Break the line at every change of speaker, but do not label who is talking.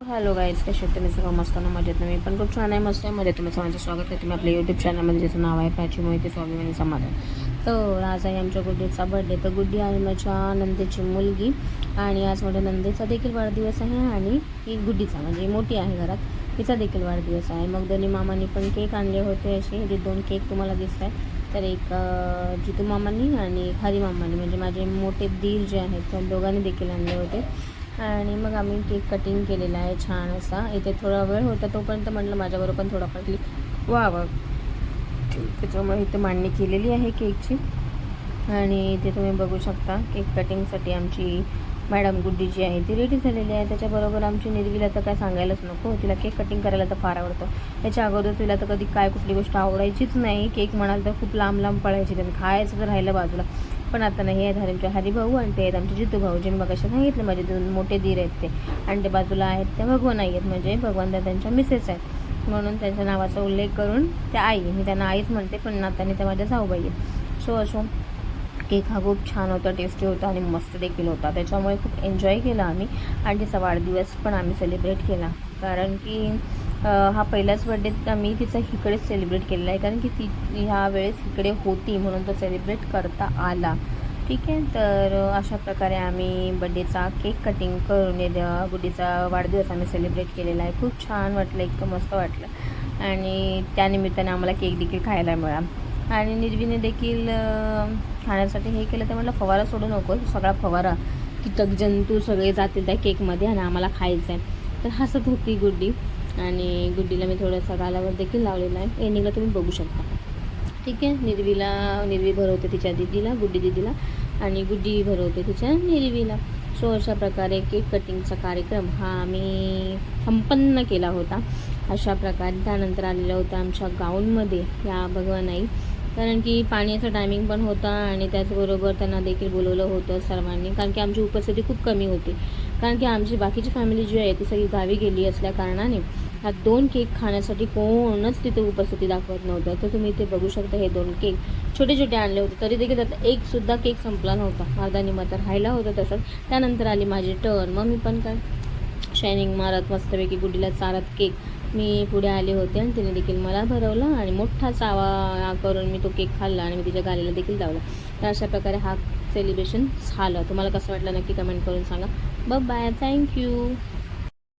Hello guys कसे तुम्ही सगळं मस्त ना? मजेत मी पण खूप छान आहे. मस्त आहे. मध्ये तुम्ही सगळ्यांचं स्वागत आहे. तुम्ही आपल्या यूट्यूब चॅनलमध्ये ज्याचं नाव आहे प्राची मोहिते स्वाभिमानी समाधान तर आज आहे आमच्या गुड्डीचा बर्थडे तर गुड्डी आहे माझ्या नंदेची मुलगी आणि आज माझ्या नंदेचा देखील वाढदिवस आहे आणि ही गुड्डीचा म्हणजे मोठी आहे घरात. तिचा देखील वाढदिवस आहे. मग दोन्ही मामांनी पण केक आणले होते असे. हे दोन केक तुम्हाला दिसत आहेत तर एक जितू मामांनी आणि हरी मामांनी. म्हणजे माझे मोठे दीर जे आहेत त्या दोघांनी देखील आणले होते. आणि मग आम्ही केक कटिंग केलेला आहे छान असा. इथे थोडा वेळ होता तोपर्यंत म्हटलं माझ्याबरोबर पण थोडाफार क्लिक व्हावं. त्याच्यामुळे इथे मांडणी केलेली आहे केकची. आणि इथे तुम्ही बघू शकता केक कटिंगसाठी आमची मॅडम गुड्डी जी आहे ती रेडी झालेली आहे. त्याच्याबरोबर आमची निर्गीला तर काय सांगायलाच नको. तिला केक कटिंग करायला तर फार आवडतं. त्याच्या अगोदर तिला तर कधी काय कुठली गोष्ट आवडायचीच नाही. केक म्हणाल तर खूप लांब लांब पळायची. त्यांनी खायचं तर राहिलं बाजूला. पण आता नाही आहेत आमचे हरिभाऊ आणि ते आहेत आमचे जितू भाऊ जे मी मग सांगितलं माझे दोन मोठे दीर आहेत ते. आणि ते बाजूला आहेत ते भगवान आई आहेत म्हणजे भगवान त्यांच्या मिसेस आहेत. म्हणून त्यांच्या नावाचा उल्लेख करून त्या आई मी त्यांना आईच म्हणते पण नाताने त्या माझ्या जाऊबाई आहेत. सो असो केक हा खूप छान होता टेस्टी होता आणि मस्त देखील होता. त्याच्यामुळे खूप एन्जॉय केला आम्ही. आणि तिचा वाढदिवस पण आम्ही सेलिब्रेट केला. कारण की हा पहिलाच बड्डे आम्ही तिचा इकडेच सेलिब्रेट केलेला आहे. कारण की ती ह्या वेळेस इकडे होती म्हणून तो सेलिब्रेट करता आला. ठीक आहे? तर अशा प्रकारे आम्ही बड्डेचा केक कटिंग करून या गुड्डीचा वाढदिवस आम्ही सेलिब्रेट केलेला आहे. खूप छान वाटलं. इतकं मस्त वाटलं. आणि त्यानिमित्ताने आम्हाला केक देखील खायला मिळाला. आणि निर्वीने देखील खाण्यासाठी हे केलं तर म्हटलं फवारा सोडू नको. सगळा फवारा कीटक जंतू सगळे जातील त्या केकमध्ये आणि आम्हाला खायचं आहे तर हसत होती गुड्डी आणि गुड्डीला मी थोडासा गालावर देखील लावलेला आहे एंडिंगला तुम्ही बघू शकता. ठीक आहे? निर्वीला निर्वी भरवते तिच्या दिदीला गुड्डी दिदीला. आणि गुड्डी भरवते तिच्या निर्वीला. सो अशा प्रकारे केक कटिंगचा कार्यक्रम हा आम्ही संपन्न केला होता. अशा प्रकारे त्यानंतर आलेला होता आमच्या गाऊनमध्ये या भगवानाई. कारण की पाण्याचा टायमिंग पण होता आणि त्याचबरोबर त्यांना देखील बोलवलं होतं सर्वांनी. कारण की आमची उपस्थिती खूप कमी होती. कारण की आमची बाकीची फॅमिली जी आहे ती सगळी गावी गेली असल्या कारणाने हा दोन केक खाण्यासाठी कोणच तिथे उपस्थिती दाखवत नव्हतं. तर तुम्ही इथे बघू शकता हे दोन केक छोटे छोटे आणले होते. तरी देखील त्यात एकसुद्धा केक संपला नव्हता. अर्धा निमा तर राहिला होता तसंच. त्यानंतर आली माझी टर्न मग मी पण काय? शायनिंग मारत मस्तपैकी गुडीला चारत केक मी पुढे आले होते आणि तिने देखील मला भरवलं आणि मोठा चावा करून मी तो केक खाल्ला आणि मी तिच्या गालीला देखील लावला. तर अशा प्रकारे हा सेलिब्रेशन झालं. तुम्हाला कसं वाटलं नक्की कमेंट करून सांगा. ब बाय थँक्यू